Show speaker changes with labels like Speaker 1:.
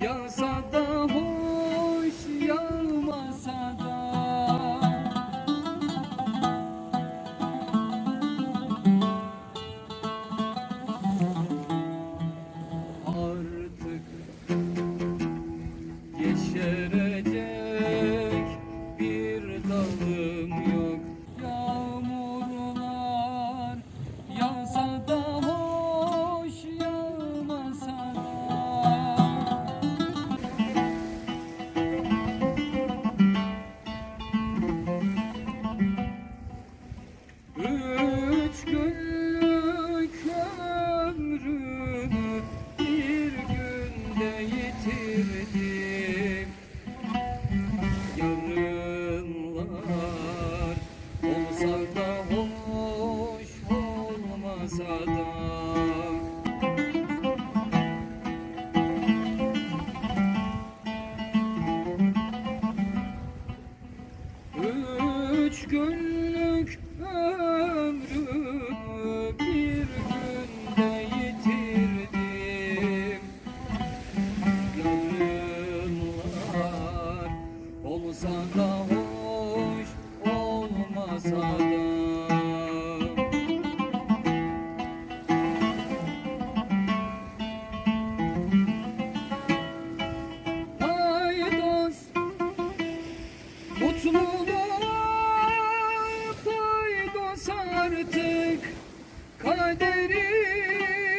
Speaker 1: yansa da bitirdim Yarınlar olsa da hoş olmasa da. Üç günlük ömür artık kaderim